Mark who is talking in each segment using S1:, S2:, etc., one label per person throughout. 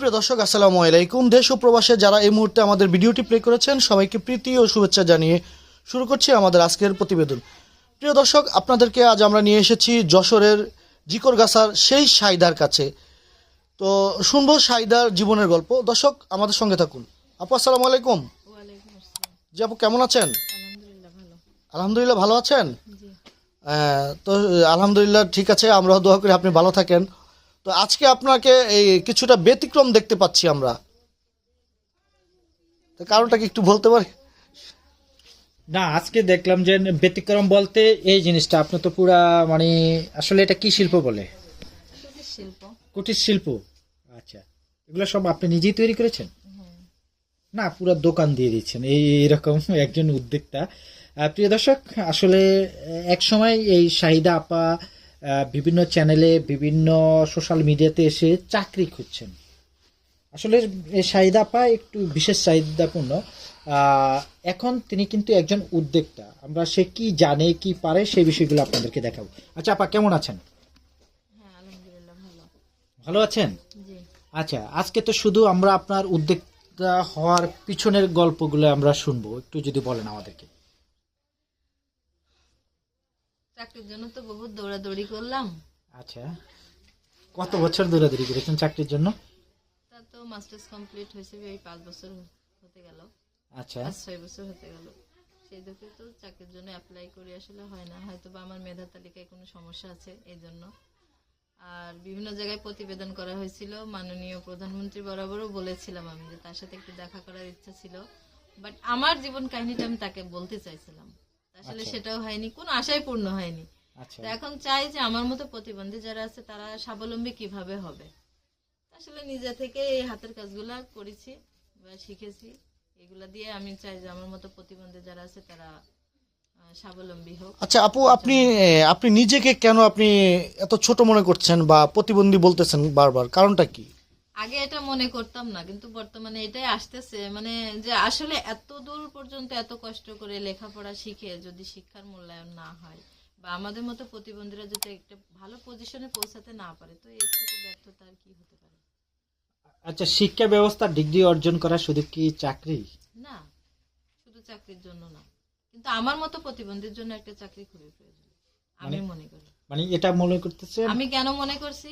S1: সুপ্রিয় দর্শক আসসালামু আলাইকুম। দেশ ও প্রবাসে যারা এই মুহূর্তে আমাদের ভিডিওটি প্লে করেছেন সবাইকে প্রীতি ও শুভেচ্ছা জানিয়ে শুরু করছি আমাদের আজকের প্রতিবেদন। প্রিয় দর্শক আপনাদেরকে আজ আমরা নিয়ে এসেছি যশোরের জিকরগাছার সেই সাইদার কাছে। তো শুনব সাইদার জীবনের গল্প। দর্শক আমাদের সঙ্গে থাকুন। আপু আসসালামু আলাইকুম। জি আপু কেমন আছেন?
S2: আলহামদুলিল্লাহ ভালো।
S1: আছেন? তো আলহামদুলিল্লাহ ঠিক আছে আমরাও দোয়া করি আপনি ভালো থাকেন। তো আজকে আপনাকে এই কিছুটা ব্যতিক্রম দেখতে পাচ্ছি আমরা। তো কারণটা কি একটু বলতে পারি?
S3: না আজকে দেখলাম যে ব্যতিক্রম বলতে এই জিনিসটা আপনি তো পুরা মানে আসলে এটা কি শিল্প বলে?
S2: কুটির শিল্প
S3: কুটির শিল্প? আচ্ছা এগুলো সব আপনি নিজেই তৈরি করেছেন? না পুরো দোকান দিয়ে দিচ্ছেন এই এরকম একজন উদ্যোক্তা। প্রিয় দর্শক আসলে এক সময় এই শাহিদা আপা বিভিন্ন চ্যানেলে বিভিন্ন সোশ্যাল মিডিয়াতে এসে চাকরি খুঁজছেন। আসলে আপা একটু বিশেষ চাহিদাপূর্ণ। এখন তিনি কিন্তু একজন উদ্যোক্তা। আমরা সে কি জানে কি পারে সেই বিষয়গুলো আপনাদেরকে দেখাবো। আচ্ছা আপা কেমন আছেন?
S2: হ্যাঁ ভালো।
S3: ভালো আছেন? আচ্ছা আজকে তো শুধু আমরা আপনার উদ্যোক্তা হওয়ার পিছনের গল্পগুলো আমরা শুনব। একটু যদি বলেন আমাদেরকে।
S2: চাকরির জন্য তো বহুত দৌড়াদৌড়ি করলাম।
S3: আচ্ছা। কত বছর দৌড়াদৌড়ি করেছেন চাকরির জন্য?
S2: তা তো মাস্টার্স কমপ্লিট হয়েছে এই পাঁচ বছর হতে গেল।
S3: আচ্ছা।
S2: ছয় বছর হতে গেল। সেই দেখে তো চাকরির জন্য অ্যাপ্লাই করি আসলে হয় না। হয়তো বা আমার মেধা তালিকায় কোনো সমস্যা আছে এই জন্য। আর বিভিন্ন জায়গায় প্রতিবেদন করা হয়েছিল মাননীয় প্রধানমন্ত্রী বরাবরও বলেছিলাম আমি যে তার সাথে একটু দেখা করার ইচ্ছা ছিল। বাট আমার জীবন কাহিনীটা আমি তাকে বলতে চাইছিলাম। আসলে সেটাও হয়নি কোনো আশাই পূর্ণ হয়নি।
S3: আচ্ছা।
S2: তো এখন চাই যে আমার মতো প্রতিবন্ধী যারা আছে তারা স্বাবলম্বী কীভাবে হবে? আসলে নিজে থেকে এই হাতের কাজগুলা করেছি বা শিখেছি। এগুলা দিয়ে আমি চাই যে আমার মতো প্রতিবন্ধী যারা আছে তারা স্বাবলম্বী হোক।
S1: আচ্ছা আপু আপনি আপনি নিজেকে কেন আপনি এত ছোট মনে করছেন বা প্রতিবন্ধী বলতেছেন বারবার? কারণটা কি?
S2: আগে এটা মনে করতাম না কিন্তু বর্তমানে এটাই আসতেছে। মানে যে আসলে এত দূর পর্যন্ত এত কষ্ট করে লেখাপড়া শিখে যদি শিক্ষার মূল্যায়ন না হয় বা আমাদের মতো প্রতিবন্ধীরা যদি একটা ভালো পজিশনে পৌঁছাতে না পারে তো এর থেকে ব্যর্থতা আর কি হতে পারে?
S3: আচ্ছা শিক্ষা ব্যবস্থা ডিগ্রি অর্জন করা শুধু কি চাকরি?
S2: না শুধু চাকরির জন্য না। কিন্তু আমার মতো প্রতিবন্ধীর জন্য একটা চাকরি খুবই প্রয়োজন আমি মনে করি।
S3: মানে এটা মনে করতেছে
S2: আমি কেন মনে করছি?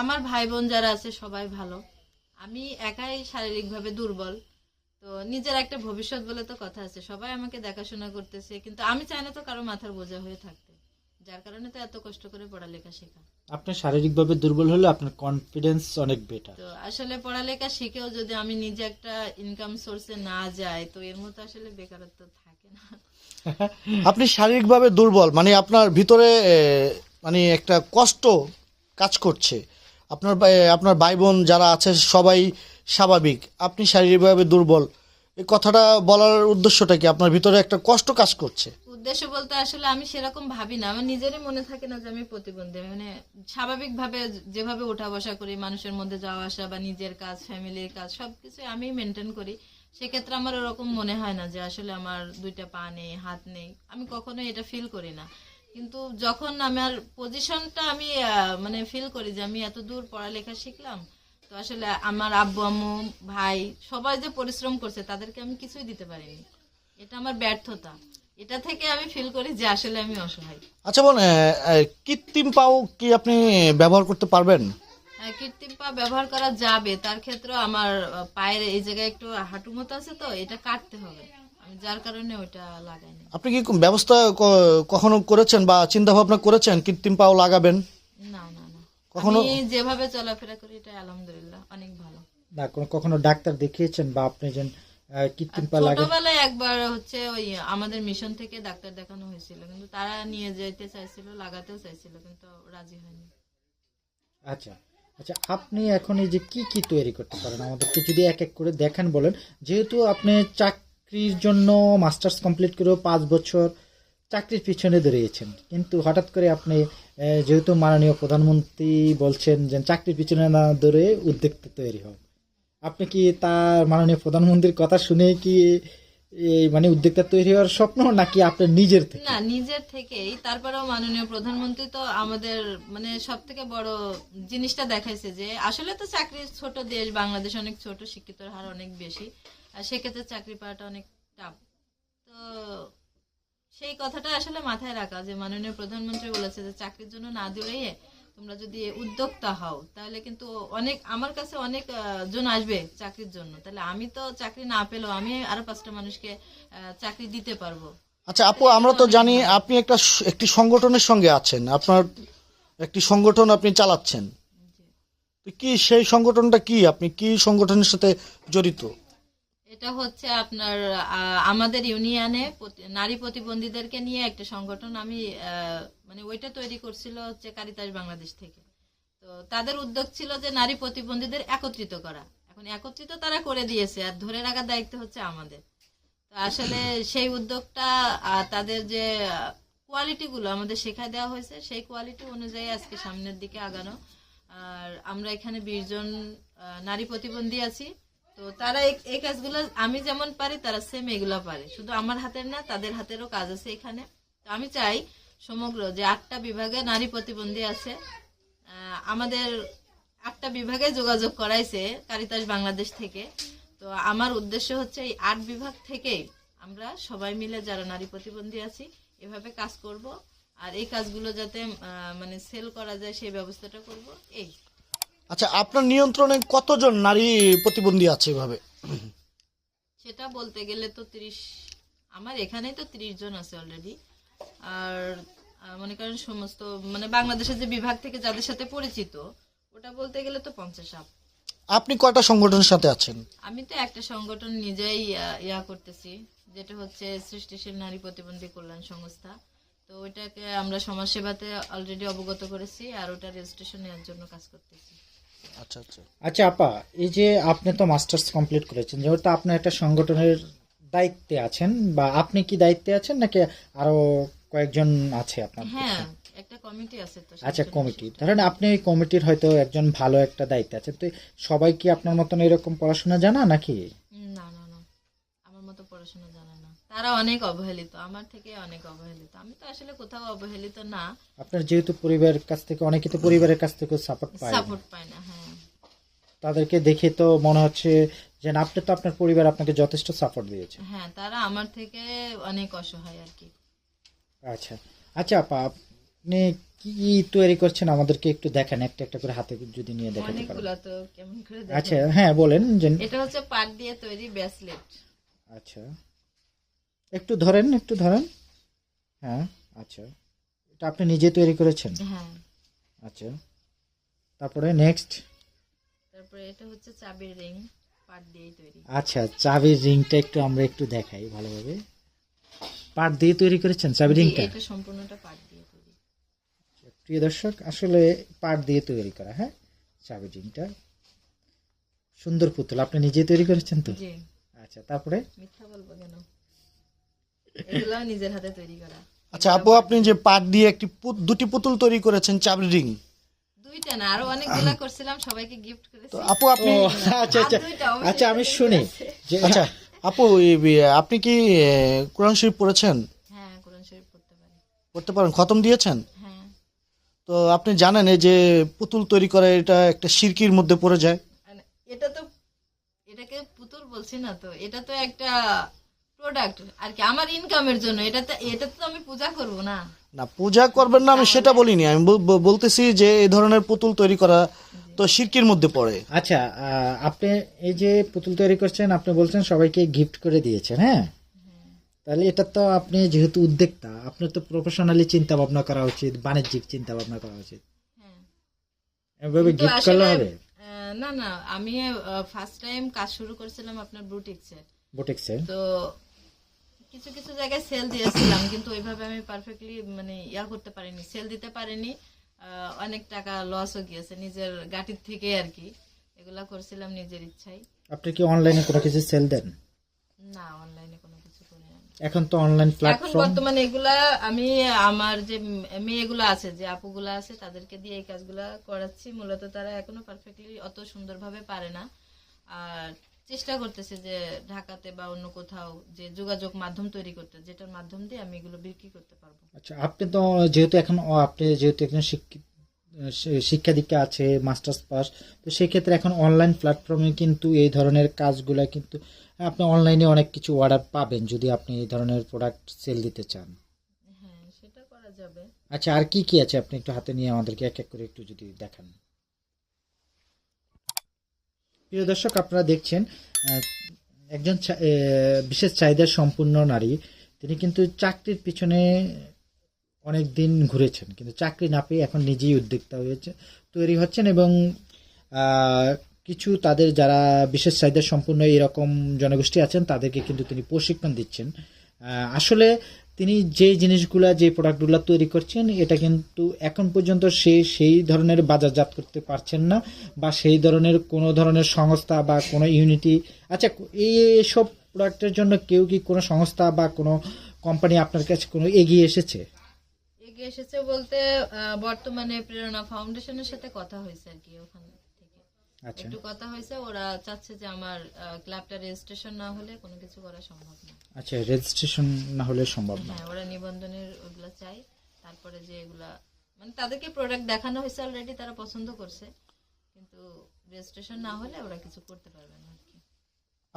S2: আমার ভাই বোন যারা আছে সবাই ভালো। আমি একাই শারীরিকভাবে দুর্বল। তো নিজের একটা ভবিষ্যৎ বলে তো কথা আছে। সবাই আমাকে দেখাশোনা করতেছে কিন্তু আমি চাই না তো কারও মাথার বোঝা হয়ে থাকতে। যার কারণে তো এত কষ্ট করে পড়ালেখা শেখা।
S3: আপনি শারীরিকভাবে দুর্বল হলে আপনার কনফিডেন্স অনেক বেটার
S2: তো আসলে পড়ালেখা শিখেও যদি আমি নিজে একটা ইনকাম সোর্সে না যাই তো এর মতো আসলে বেকারত্ব থাকে না।
S1: আপনি শারীরিকভাবে দুর্বল মানে আপনার ভিতরে মানে একটা কষ্ট কাজ করছে। আপনার আপনার ভাই বোন যারা আছে, সবাই স্বাভাবিক। আপনি শারীরিকভাবে দুর্বল। এই কথাটা বলার উদ্দেশ্যটা কি? আপনার ভিতরে একটা কষ্ট কাজ করছে।
S2: উদ্দেশ্য বলতে আসলে আমি সেরকম ভাবি না। আমার নিজেরই মনে থাকে না যে আমি প্রতিবন্ধী। মানে স্বাভাবিকভাবে যেভাবে ওঠা বসা করি, মানুষের মধ্যে যাওয়া আসা বা নিজের কাজ, ফ্যামিলির কাজ সবকিছু আমি মেনটেন করি। সেক্ষেত্রে আমার ওরকম মনে হয় না যে আসলে আমার দুইটা পা নেই, হাত নেই। আমি কখনো এটা ফিল করি না। কিন্তু যখন আমার পজিশনটা আমি মানে ফিল করি যে আমি এত দূর পড়ালেখা শিখলাম তো আসলে আমার আব্বু আম্মু ভাই সবাই যে পরিশ্রম করছে তাদেরকে আমি কিছুই দিতে পারিনি। এটা আমার ব্যর্থতা। এটা থেকে আমি ফিল করি যে আসলে আমি অসহায়।
S1: আচ্ছা বোন কৃত্রিম পাও কি আপনি ব্যবহার করতে পারবেন?
S2: আহ, কৃত্রিম পা ব্যবহার করা যাবে। তার ক্ষেত্রে আমার পায়ের এই জায়গায় একটু হাঁটু মতো আছে তো এটা কাটতে হবে। যার কারণে ওইটা লাগাইনি
S1: আপনি কি ব্যবস্থা কখনো করেছেন বা চিন্তা ভাবনা করেছেন কৃত্রিম পাও লাগাবেন?
S2: না না না।
S1: কখনো-
S2: যেভাবে চলাফেরা করি এটা আলহামদুলিল্লাহ অনেক ভালো।
S3: না কখনো ডাক্তার দেখিয়েছেন বা আপনি যেন কৃত্রিম পা লাগে
S2: ছোটবেলায় একবার হচ্ছে ওই আমাদের মিশন থেকে ডাক্তার দেখানো হয়েছিল। কিন্তু তারা নিয়ে যেতে চাইছিল লাগাতেও চাইছিল কিন্তু রাজি হয়নি।
S3: আচ্ছা আচ্ছা আপনি এখন এই যে কি কি তৈরি করতে পারেন? আমাদেরকে যদি এক এক করে দেখান বলেন। যেহেতু আপনি চাকরির জন্য মাস্টার্স কমপ্লিট করেও পাঁচ বছর চাকরির পিছনে দৌড়িয়েছেন। কিন্তু হঠাৎ করে আপনি যেহেতু মাননীয় প্রধানমন্ত্রী বলছেন যে চাকরির পিছনে না দৌড়ে উদ্যোক্তা তৈরি হোক। আপনি কি তার মাননীয় প্রধানমন্ত্রীর কথা শুনে কি মানে উদ্যোক্তা তৈরি হওয়ার স্বপ্ন, নাকি আপনার নিজের থেকে?
S2: না, নিজের থেকেই। তারপরেও মাননীয় প্রধানমন্ত্রী তো আমাদের মানে সব থেকে বড় জিনিসটা দেখাইছে যে আসলে তো চাকরি ছোট দেশ, বাংলাদেশ অনেক ছোট, শিক্ষিতর হার অনেক বেশি। আর সেক্ষেত্রে চাকরি পাওয়াটা অনেক টাফ তো সেই কথাটা আসলে মাথায় রাখা যে মাননীয় প্রধানমন্ত্রী বলেছে যে চাকরির জন্য না দৌড়িয়ে তোমরা যদি উদ্যোক্তা হও তাহলে কিন্তু অনেক আমার কাছে অনেক জন আসবে চাকরির জন্য। তাহলে আমি তো চাকরি না পেলেও আমি আরও পাঁচটা মানুষকে চাকরি দিতে পারব।
S1: আচ্ছা আপু আমরা তো জানি আপনি একটা একটি সংগঠনের সঙ্গে আছেন। আপনার একটি সংগঠন আপনি চালাচ্ছেন। তো কি সেই সংগঠনটা কি? আপনি কি সংগঠনের সাথে জড়িত?
S2: এটা হচ্ছে আপনার আমাদের ইউনিয়নে নারী প্রতিবন্ধীদেরকে নিয়ে একটা সংগঠন আমি মানে ওইটা তৈরি করছিল হচ্ছে কারিতাস বাংলাদেশ থেকে। তো তাদের উদ্যোগ ছিল যে নারী প্রতিবন্ধীদের একত্রিত করা। এখন একত্রিত তারা করে দিয়েছে আর ধরে রাখার দায়িত্ব হচ্ছে আমাদের। তো আসলে সেই উদ্যোগটা তাদের যে কোয়ালিটি গুলো আমাদের শেখায় দেওয়া হয়েছে সেই কোয়ালিটি অনুযায়ী আজকে সামনের দিকে আগানো। আর আমরা এখানে বিশ জন আহ, নারী প্রতিবন্ধী আছি। তো তারা এই- কাজগুলো আমি যেমন পারি, তারা সেম এগুলো পারে। শুধু আমার হাতের না, তাদের হাতেরও কাজ আছে এখানে। তো আমি চাই সমগ্র যে আটটা বিভাগে নারী প্রতিবন্ধী আছে আমাদের আটটা বিভাগে যোগাযোগ করাইছে কারিতাস বাংলাদেশ থেকে। তো আমার উদ্দেশ্য হচ্ছে এই আট বিভাগ থেকেই আমরা সবাই মিলে যারা নারী প্রতিবন্ধী আছি, এভাবে কাজ করব। আর এই কাজগুলো যাতে মানে সেল করা যায় সেই ব্যবস্থাটা করব। এই।
S1: আচ্ছা আপনার নিয়ন্ত্রণে কতজন নারী প্রতিবন্ধী আছে এভাবে?
S2: সেটা বলতে গেলে তো ত্রিশ আমার এখানেই তো ত্রিশ জন আছে অলরেডি আর মনে করেন সমস্ত মানে বাংলাদেশের যে বিভাগ থেকে যাদের সাথে পরিচিত ওটা বলতে গেলে তো পঞ্চাশ আপ।
S1: আপনি কয়টা সংগঠনের সাথে আছেন?
S2: আমি তো একটা সংগঠন নিজেই ইয়া করতেছি যেটা হচ্ছে সৃষ্টিশীল নারী প্রতিবন্ধী কল্যাণ সংস্থা। তো ওইটাকে আমরা সমাজসেবাতে অলরেডি অবগত করেছি আর ওটা রেজিস্ট্রেশন নেওয়ার জন্য কাজ করতেছি।
S1: আচ্ছা আচ্ছা।
S3: আচ্ছা আপা এই যে আপনি তো মাস্টার্স কমপ্লিট করেছেন যেহেতু আপনি একটা সংগঠনের দায়িত্বে আছেন বা আপনি কি দায়িত্বে আছেন নাকি আরও কয়েকজন আছে আপনার
S2: হ্যাঁ একটা কমিটি আছে তো
S3: আচ্ছা কমিটি। ধরেন আপনি এই কমিটির হয়তো একজন ভালো একটা দায়িত্বে আছেন তো সবাই কি আপনার মতন এরকম পড়াশোনা জানা নাকি?
S2: না না না। আমার মতো পড়াশোনা জানে তারা অনেক অবহেলিত আমার থেকে অনেক অবহেলিত। আমি তো আসলে কোথাও অবহেলিত না।
S3: আপনার যেহেতু পরিবারের কাছ থেকে অনেকে তো পরিবারের কাছ থেকে সাপোর্ট পায়।
S2: সাপোর্ট পায় না হ্যাঁ।
S3: তাদেরকে দেখে তো মনে হচ্ছে যে না, আপনি তো আপনার পরিবার আপনাকে যথেষ্ট সাপোর্ট দিয়েছে।
S2: হ্যাঁ তারা আমার থেকে অনেক অসহায় আর কি।
S3: আচ্ছা। আচ্ছা আপা আপনি কি তৈরি করছেন? আমাদেরকে একটু দেখান একটা একটা করে হাতে যদি নিয়ে দেখাতে পারেন।
S2: অনেকগুলা তো কেমন করে
S3: আচ্ছা হ্যাঁ বলেন
S2: এটা হচ্ছে পাট দিয়ে তৈরি ব্রেসলেট
S3: আচ্ছা। একটু ধরেন একটু ধরেন। হ্যাঁ আচ্ছা। এটা আপনি নিজে তৈরি করেছেন?
S2: হ্যাঁ।
S3: আচ্ছা। তারপরে নেক্সট
S2: তারপরে এটা হচ্ছে চাবির রিং পাট দিয়ে তৈরি।
S3: আচ্ছা চাবির রিংটা একটু আমরা একটু দেখাই ভালোভাবে। পাট দিয়ে তৈরি করেছেন চাবি রিংটা?
S2: এটা সম্পূর্ণটা পাট দিয়ে তৈরি।
S3: প্রিয় দর্শক আসলে পাট দিয়ে তৈরি করা হ্যাঁ? চাবি রিংটা। সুন্দর পুতুল আপনি নিজে তৈরি করেছেন তো?
S2: জি।
S3: আচ্ছা তারপরে?
S2: মিথ্যা বলব কেন? এগুলাও নিজের হাতে তৈরি করা।
S1: আচ্ছা আপু আপনি যে পাট দিয়ে একটি দুটি পুতুল তৈরি করেছেন চাবরি রিং।
S2: দুইটা না আরও অনেকগুলা করছিলাম সবাইকে গিফট করেছি।
S1: তো আপু আপনি
S3: আচ্ছা আচ্ছা। আচ্ছা আমি শুনি। যে
S1: আচ্ছা আপু আপনি কি কোরআন শরীফ পড়েছেন?
S2: হ্যাঁ কোরআন শরীফ পড়তে পারি।
S1: পড়তে পারেন। খতম দিয়েছেন?
S2: হ্যাঁ।
S1: তো আপনি জানেন এই যে পুতুল তৈরি করা এটা একটা শিরকির মধ্যে পড়ে যায়।
S2: এটা তো এটাকে পুতুল বলছি না তো এটা তো একটা প্রোডাক্ট আর কি আমার ইনকামের জন্য। এটা এটা তো আমি পূজা করব না।
S1: না পূজা করবেন না আমি সেটা বলিনি। আমি বল- বল- বলতেছি যে এই ধরনের পুতুল তৈরি করা তো শিরকির মধ্যে পড়ে।
S3: আচ্ছা আপনি এই যে পুতুল তৈরি করছেন আপনি বলছেন সবাইকে গিফট করে দিয়েছেন হ্যাঁ? তাহলে এটা তো আপনি যেহেতু উদ্যোক্তা আপনার তো প্রফেশনালি চিন্তা ভাবনা করা উচিত বাণিজ্যিক চিন্তা ভাবনা করা উচিত।
S2: হ্যাঁ।
S3: এভাবে গিফট করলে হবে?
S2: আহ, না না আমি ফার্স্ট টাইম কাজ শুরু করেছিলাম আপনার ব্রুটিক্সে
S3: বুটিক্সে?
S2: তো কিছু কিছু জায়গায় সেল দিয়েছিলাম কিন্তু ওইভাবে আমি পারফেক্টলি মানে ইয়া করতে পারিনি সেল দিতে পারিনি। অনেক টাকা লসও গিয়েছে নিজের গাটির থেকে আর কি। এগুলা করছিলাম নিজের ইচ্ছাই
S3: আপনি কি অনলাইনে কোনো কিছু সেল দেন?
S2: না অনলাইনে কোনো কিছু করি না।
S3: এখন তো অনলাইন প্ল্যাটফর্ম এখন
S2: বর্তমানে এগুলা আমি আমার যে মেয়েগুলো আছে যে আপুগুলো আছে তাদেরকে দিয়ে এই কাজগুলা করাচ্ছি। মূলত তারা এখনও পারফেক্টলি অত সুন্দরভাবে পারে না। আর চেষ্টা করতেছি যে ঢাকাতে বা অন্য কোথাও যে যোগাযোগ মাধ্যম তৈরি করতে যেটার মাধ্যম দিয়ে আমি এগুলো বিক্রি করতে পারব।
S3: আচ্ছা আপনি তো যেহেতু এখন আপনি যেহেতু একজন শিক্ষিত শিক্ষা দীক্ষা আছে মাস্টার্স পাস তো সেক্ষেত্রে এখন অনলাইন প্ল্যাটফর্মে কিন্তু এই ধরনের কাজগুলা কিন্তু আপনি অনলাইনে অনেক কিছু অর্ডার পাবেন যদি আপনি এই ধরনের প্রোডাক্ট সেল দিতে চান।
S2: হ্যাঁ সেটা করা যাবে।
S3: আচ্ছা আর কি কি আছে আপনি একটু হাতে নিয়ে আমাদেরকে এক এক করে একটু যদি দেখান? প্রিয় দর্শক, আপনারা দেখছেন একজন বিশেষ চাহিদা সম্পূর্ণ নারী। তিনি কিন্তু চাকরির পিছনে অনেক দিন ঘুরেছেন। কিন্তু চাকরি না পেয়ে এখন নিজেই উদ্যোক্তা হয়েছে, তৈরি হচ্ছেন এবং কিছু তাদের যারা বিশেষ চাহিদা সম্পূর্ণ এরকম জনগোষ্ঠী আছেন, তাদেরকে কিন্তু তিনি প্রশিক্ষণ দিচ্ছেন। আসলে তিনি যে জিনিসগুলা, যে প্রোডাক্টগুলো তৈরি করছেন, এটা কিন্তু এখন পর্যন্ত সে সেই ধরনের বাজারজাত করতে পারছেন না বা সেই ধরনের কোনো ধরনের সংস্থা বা কোনো ইউনিটি আচ্ছা এই সব প্রোডাক্টের জন্য কেউ কি কোনো সংস্থা বা কোনো কোম্পানি আপনার কাছে কোনো এগিয়ে এসেছে?
S2: এগিয়ে এসেছে বলতে বর্তমানে প্রেরণা ফাউন্ডেশনের সাথে কথা হয়েছে আর কি ওখান। একটু কথা হয়েছে ওরা চাচ্ছে যে আমার ক্লাবটা রেজিস্ট্রেশন না হলে কোনো কিছু করা সম্ভব না।
S3: আচ্ছা রেজিস্ট্রেশন না হলে সম্ভব না।
S2: হ্যাঁ ওরা নিবন্ধনের ওগুলা চাই তারপরে যে এগুলা মানে তাদেরকে প্রোডাক্ট দেখানো হয়েছে অলরেডি তারা পছন্দ করছে কিন্তু রেজিস্ট্রেশন না হলে ওরা কিছু করতে পারবে না আর কি।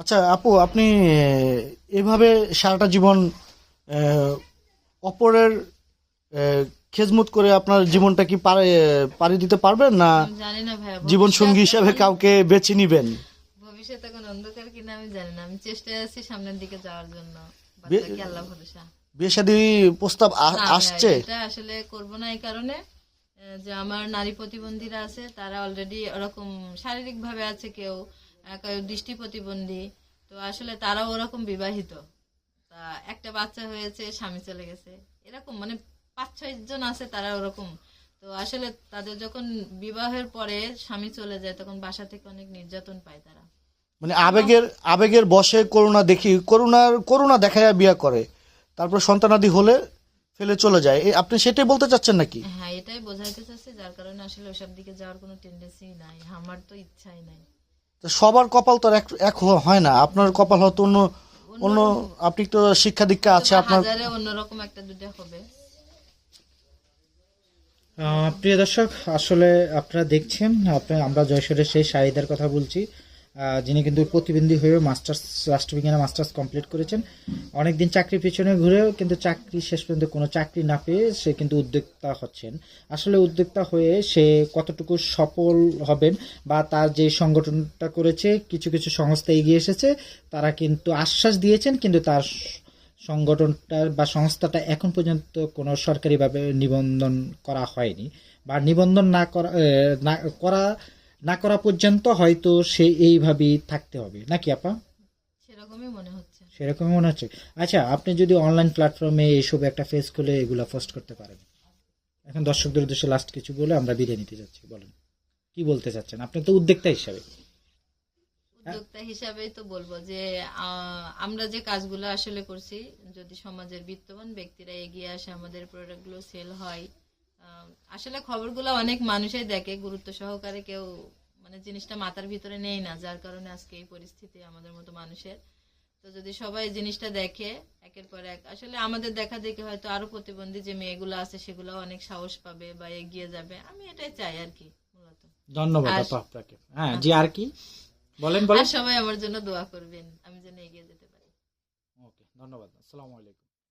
S1: আচ্ছা আপু আপনি এভাবে সারাটা জীবন অপরের খেজমত করে আপনার জীবনটা কি পারে পাড়ি দিতে পারবেন না
S2: জানি না ভাই
S1: জীবন সঙ্গী হিসাবে কাউকে বেছে নিবেন?
S2: ভবিষ্যৎ এখন অন্ধকার কিনা আমি জানি না আমি চেষ্টায় আছি সামনের দিকে যাওয়ার জন্য
S1: বে-
S2: আল্লাহ ভরসা।
S1: বিয়ে শাদী প্রস্তাব আসছে?
S2: এটা আসলে করব না এই কারণে যে আমার নারী প্রতিবন্ধীরা আছে তারা অলরেডি ওরকম শারীরিক ভাবে আছে কেউ কেউ দৃষ্টি প্রতিবন্ধী তো আসলে তারাও ওরকম বিবাহিত। তা একটা বাচ্চা হয়েছে স্বামী চলে গেছে এরকম মানে পাঁচ ছয় জন আছে তারা ওরকম। তো আসলে তাদের যখন বিবাহের পরে স্বামী চলে যায় তখন বাসা থেকে অনেক নির্যাতন পায় তারা।
S1: মানে আবেগের আবেগের বসে করুণা দেখি করুণার করুণা দেখায় বিয়ে করে। তারপর সন্তানাদি হলে ফেলে চলে যায়। আপনি সেটাই বলতে চাচ্ছেন নাকি?
S2: হ্যাঁ এটাই বোঝাইতে চাচ্ছি যার কারণে আসলে ওসব দিকে যাওয়ার কোনো টেন্ডেন্সি নাই। আমার তো ইচ্ছাই নাই।
S1: তো সবার কপাল তো এক হয় না। আপনার কপাল হয়তো অন্য অন্য আপনি তো শিক্ষা দীক্ষা আছে আপনার
S2: অন্যরকম একটা দুটা হবে।
S3: প্রিয় দর্শক, আসলে আপনারা দেখছেন আমরা জয়সরের সেই শাহিদার কথা বলছি যিনি কিন্তু প্রতিবন্ধী হয়ে মাস্টার্স রাষ্ট্রবিজ্ঞানে মাস্টার্স কমপ্লিট করেছেন। অনেকদিন চাকরির পিছনে ঘুরেও কিন্তু চাকরি শেষ পর্যন্ত কোনো চাকরি না পেয়ে সে কিন্তু উদ্যোক্তা হচ্ছেন। আসলে উদ্যোক্তা হয়ে সে কতটুকু সফল হবেন বা তার যে সংগঠনটা করেছে, কিছু কিছু সংস্থা এগিয়ে এসেছে, তারা কিন্তু আশ্বাস দিয়েছেন, কিন্তু তার সংগঠনটার বা সংস্থাটা এখন পর্যন্ত কোনো সরকারিভাবে নিবন্ধন করা হয়নি বা নিবন্ধন না করা না করা না করা পর্যন্ত হয়তো সে এইভাবেই থাকতে হবে। নাকি আপা?
S2: সেরকমই মনে হচ্ছে।
S3: সেরকমই মনে হচ্ছে। আচ্ছা আপনি যদি অনলাইন প্ল্যাটফর্মে এইসব একটা ফেস খুলে এগুলো পোস্ট করতে পারেন। এখন দর্শকদের উদ্দেশ্যে লাস্ট কিছু বলে আমরা বিদায় নিতে যাচ্ছি। বলেন কি বলতে চাচ্ছেন? আপনি তো উদ্যোক্তা হিসাবে।
S2: উদ্যোক্তা হিসাবেই তো বলব যে আহ, আমরা যে কাজগুলো আসলে করছি যদি সমাজের বিত্তবান ব্যক্তিরা এগিয়ে আসে আমাদের প্রোডাক্টগুলো সেল হয় আসলে খবরগুলো অনেক মানুষই দেখে গুরুত্ব সহকারে কেউ মানে জিনিসটা মাথার ভিতরে নেই না যার কারণে আজকে এই পরিস্থিতি আমাদের মতো মানুষের। তো যদি সবাই জিনিসটা দেখে একের পর এক আসলে আমাদের দেখা দেখে হয়তো আরও প্রতিবন্ধী যে মেয়েগুলো আছে সেগুলো অনেক সাহস পাবে বা এগিয়ে যাবে আমি এটাই চাই আর কি মূলত।
S3: ধন্যবাদ আপনাকে। হ্যাঁ জি আর কি? বলেন বলেন।
S2: সবাই আমার জন্য দোয়া করবেন আমি যেন এগিয়ে যেতে পারি।
S3: ওকে ধন্যবাদ। আসসালামু আলাইকুম।